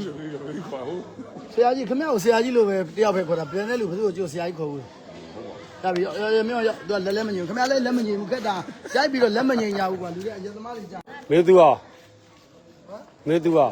ဘူးလို့ပြောပြီးခေါ်ဟုတ်ဆရာကြီးခမရကိုဆရာကြီးလို့ပဲတယောက်ပဲခေါ်တာပြန်တဲ့လူဘယ်သူ့ကိုကြိုဆရာကြီးခေါ်ဘူးဒါပြီးတော့မြောက်ရောက်သူကလက်လက်မငြိမ်ခမရလည်းလက်မငြိမ်ဘူးခက်တာရိုက်ပြီးတော့လက်မငြိမ်ရဘူးကွာလူတွေအယသမားတွေကြာမင်းသူဟာမင်းသူဟာ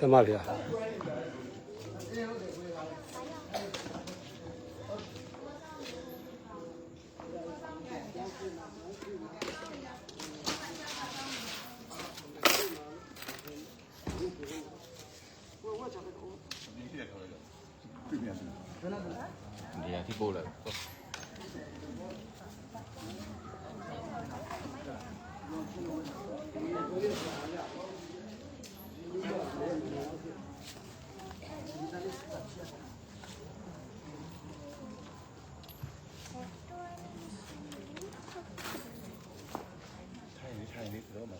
လိုက်ရတမဗျာနေရာထိပို့လိုက် ထိုင်နေထိုင်နေတော့မှာ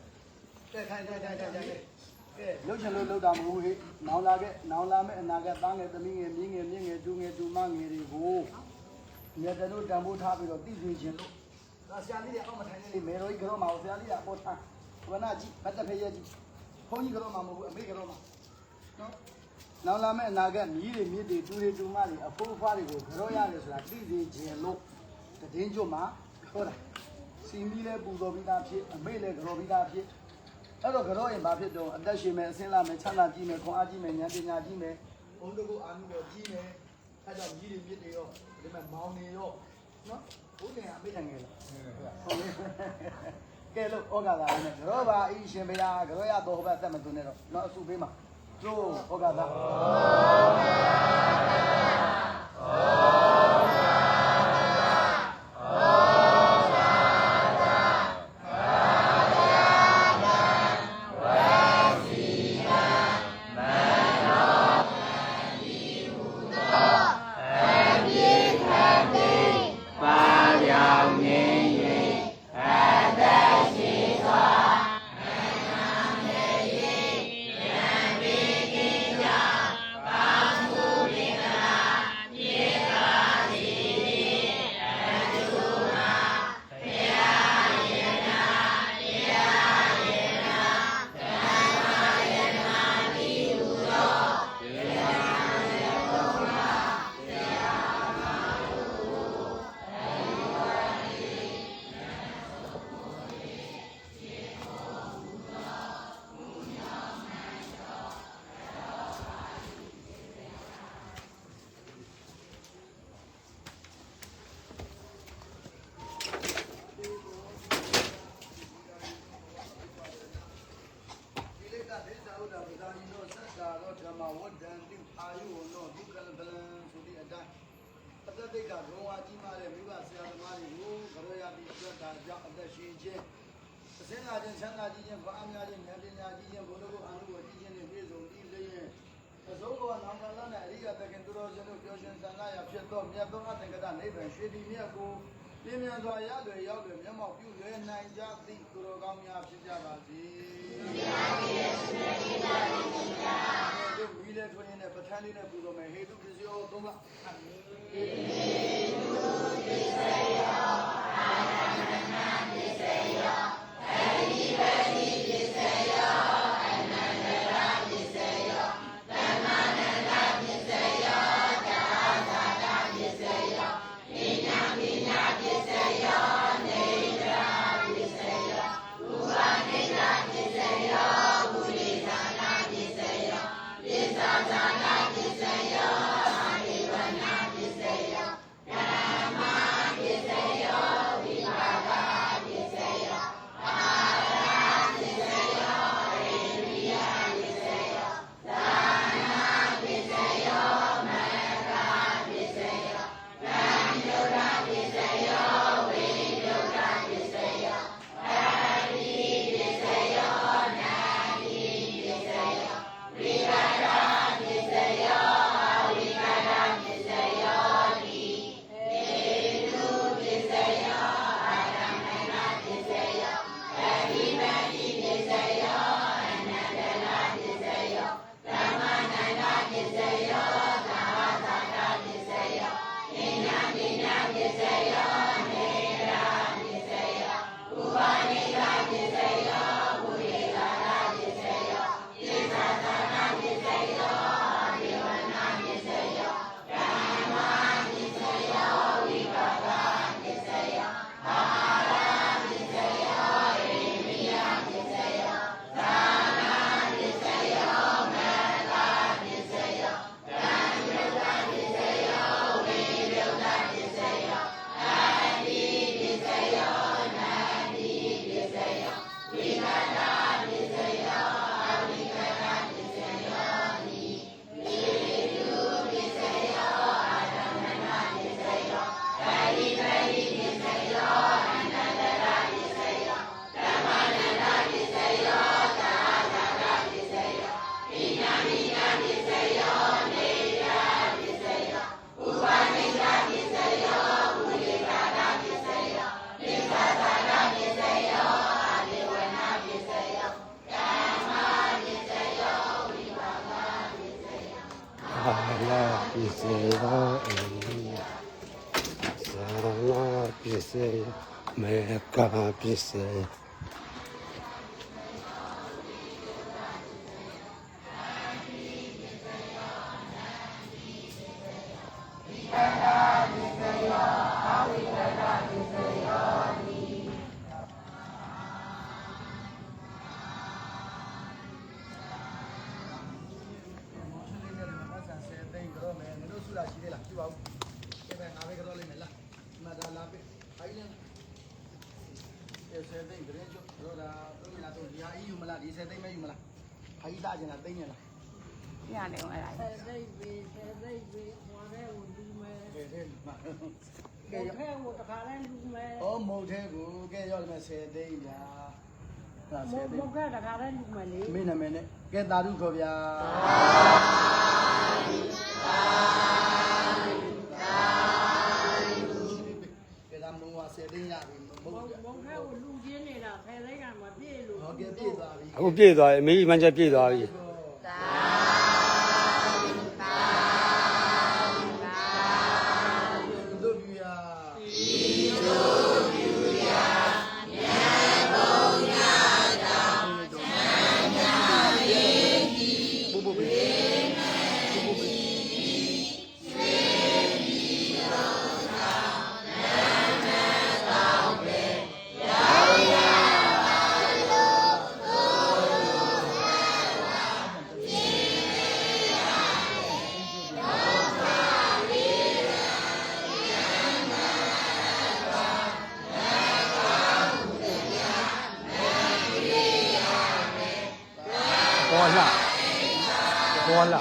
ကဲခိုင်ခိုင်ခိုင်ခိုင်ခိုင်ကဲလှုပ်ချင်လို့လှုပ်တာမဟုတ်ဘူးဟေ့နောင်လာခဲ့နောင်လာမဲ့အနာကသားငယ်သမီးငယ်မြင်းငယ်မြင်းငယ်တူငယ်တူမငယ်တွေကိုမြတ်တတို့တန်ဖိုးထားပြီးတော့တည်သိခြင်းလို့ဒါဆရာလေးတွေအောက်မထိုင်နေလေမေရိုကြီးကတော့မအောင်ဆရာလေးကအပေါ်ထားဘဝနာကြီးမတ်တဖေးရဲ့ကြီး ဘုန်းကြီးကတော့မမဟုတ်ဘူးအမေကတော့မနော်နောင်လာမဲ့အနာကမြည်တွေမြစ်တွေတူတွေတူမတွေအဖိုးအဖွားတွေကိုကြောရတယ်ဆိုတာတည်သိခြင်းလို့တည်င်းကျွတ်မှာဟုတ်လားစီမီလဲပူတော်ပြီးသားဖြစ်အမေလဲကြောပြီးသားဖြစ်အဲ့တော့ကတော့ရင်ဘာဖြစ်တော့အသက်ရှင်မယ်အစင်းလာမယ်ချမ်းသာကြည့်မယ်ခွန်အားကြည့်မယ်ဉာဏ်ပညာကြည့်မယ်ဘုံတကုအာနုတော်ကြည့်မယ်အဲ့တော့မြည်တွေမြစ်တွေရောဒီမှာမောင်းနေရောနော်ဘုရင်အမေတန်ငယ်လားဟုတ်လေ ကဲလို့ဩဃာသာနဲ့ကတော့ပါအီရှင်ဘုရားကတော့ရတော့ဟိုဘက်သက်မသွင်းနဲ့တော့နော်အစုပေးမှာတို့ဩဃာသာဒီ က်တာကြောင့်အသက်ရှင်ခြင်းအစင်းလာခြင်းချမ်းသာခြင်းဘာအများခြင်းဉာဏ်ပညာကြီးခြင်းဘုလိုကိုအာနုဝတ္တိခြင်းနဲ့ပြည့်စုံပြီးလျင်အစုံကနောင်ကလာနဲ့အရိယတခင်သူတော်ရှင်တို့ပြောရှင်သံဃာရဖြစ်သောမြတ်သောအသင်္ကတနိဗ္ဗာန်ရွှေဒီမြတ်ကိုပြင်းမြန်စွာရလွယ်ရောက်လွယ်မျက်မှောက်ပြုလွယ်နိုင်ကြသည့်သူတော်ကောင်းများဖြစ်ကြပါစေ။တို့မီးလေးထွင်းနဲ့ပဋ္ဌာန်းလေးနဲ့ပူတော်မယ်ဟေတုပစ္စယောသုံးကသ ကာပ 30သိန်းသတင်းချုပ်တို့တာသုံးနေလားဆိုဒီဟာ EU မလားဒီ30သိန်းပဲယူမလားခါကြီးလာကျင်တာသိနေလားပြရနေအောင်အဲ့ဒါဆယ်သိပ်ပြီဆယ်သိပ်ပြီဟိုထဲကိုလူမဲဆယ်သိပ်မှာကဲရဖဲကိုတခါလဲလူမဲဩမုတ်ထဲကိုကဲရောက်မယ်ဆယ်သိပ်ညာဒါဆယ်သိပ်မုတ်ကတခါလဲလူမဲလေမင်းနာမည်နဲ့ကဲတာရုခေါ်ဗျာ သွားပြီအခုပြည့်သွားပြီအမေကြီးမှ ဘောလာဘောလာ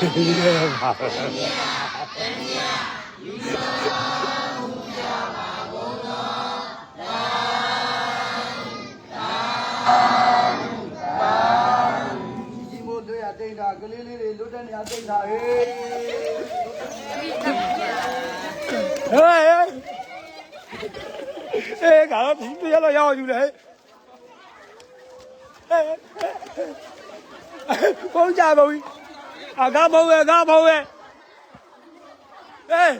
လိုပါကြီးမို့လွတ်ရတိတ်တာကလေးလေးတွေလွတ်တဲ့နေရာတိတ်တာဟေးဟေးအေးကတော့ဒီပြရတော့ရောက်ယူလေဘုန်းကြပါဘူး အကားဘုံရဲ့ကားဘုံရဲ့အေး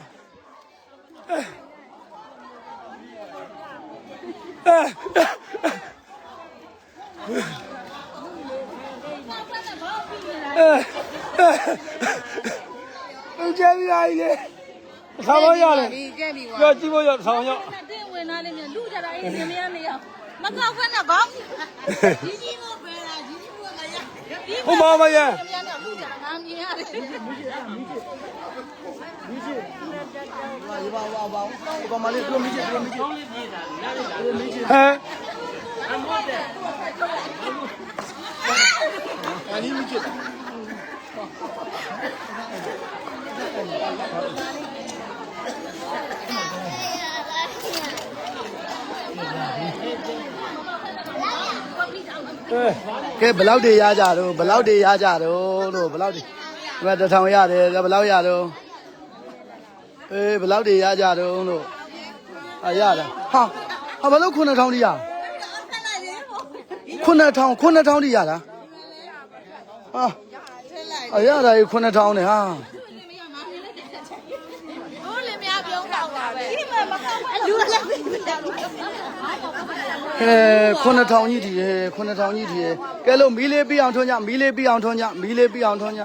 ဘုန်းကြပြီလားလေခါမရတယ်ဒီကြက်ပြီကွာပြောကြည့်ဖို့ရဆောင်ရနဲ့တင်းဝင်လာလိမ့်မယ်လူကြတာအေးနေမရနေရမကောက်ခွင့်နဲ့ကောင်းကြီးကြီးမို့ပဲလားကြီးကြီးမို့မရဟိုမမရမရနဲ့လူကြတာငါ မြင်ရတယ်ဒီပါပါပါဒီပါမလေးသူမိချစ်သူမိချစ်သူမိချစ်ဟမ်အနီးမိချစ်အဲကဲဘလောက်တွေရကြတော့ဘလောက်တွေရကြတော့လို့ဘလောက်တွေ ဒီမှာတစ်ထောင်ရတယ်ကဲဘလောက်ရတော့အေးဘလောက်တွေရကြတော့လို့အာရတာဟာဟာဘာလို့9000တိရဆက်လိုက်ရေပေါ့9000 9000တိရလားဟာဆက်လိုက်အရတာကြီး9000နဲ့ဟာဘိုးလည်းများပြောတော့ပါပဲဒီမှာမကောက်ဘူးလူလည်းပြတယ်ဟဲ9000ကြီးတည်ရ9000ကြီးတည်ရကဲလို့မီးလေးပြီးအောင်ထွန်းကြမီးလေးပြီးအောင်ထွန်းကြမီးလေးပြီးအောင်ထွန်းကြ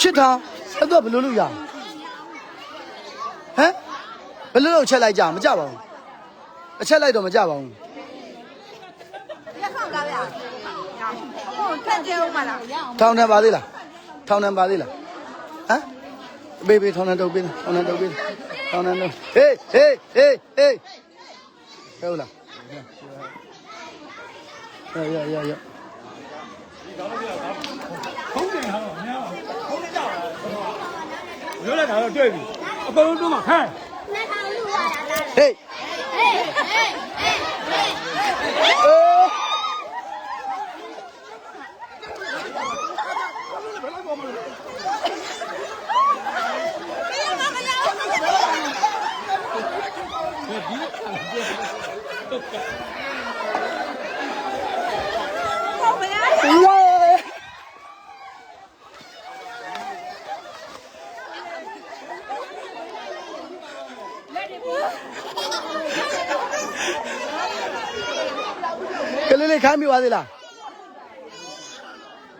ချစ်ထောင်အဲ့တော့ဘယ်လိုလုပ်ရဟမ်ဘယ်လိုလုပ်ချက်လိုက်ကြမကြပါဘူးအချက်လိုက်တော့မကြပါဘူးလက်ဆောင်လာရဟိုထက်ကျဲဦးမလားထောင်ထန်ပါသေးလားထောင်ထန်ပါသေးလားဟမ်ဘေးဘေးထောင်ထန်တော့ပေးထောင်ထန်တော့ပေးထောင်ထန်တော့ဟေးဟေးဟေးဟေးဟုတ်လားရရရရပြော လိုက်တာတော့တွေ့ပြီအကုန်လုံးတွန်းမှာဟမ်ဟေးအေးဝေးက လေးလေးခိုင်းမိပါသေးလား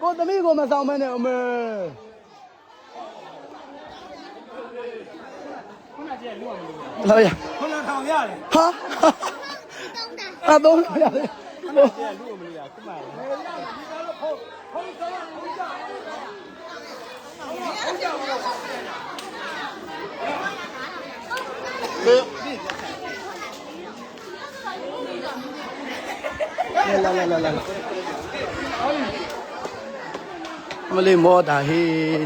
ကိုသမီးကိုမဆောင်မနဲ့အမေလာရခုနထောင်ရတယ်ဟာအတော့ရတယ်လာလာလာ လာမလေးမောတာဟေ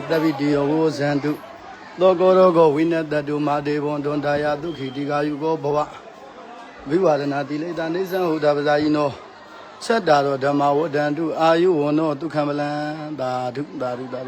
တပိတိယောဝဇန္တုသောကောရောကောဝိနတတုမာဒေဘွန်တွန်တာယာဒုခိတိကာယုကောဘဝဝိဝါဒနာတိလေတာနေသံဟုတာပဇာယိနောသတ္တာရောဓမ္မဝဒန္တုအာယုဝနောဒုက္ခမလံသာဓုသာဓုသာဓု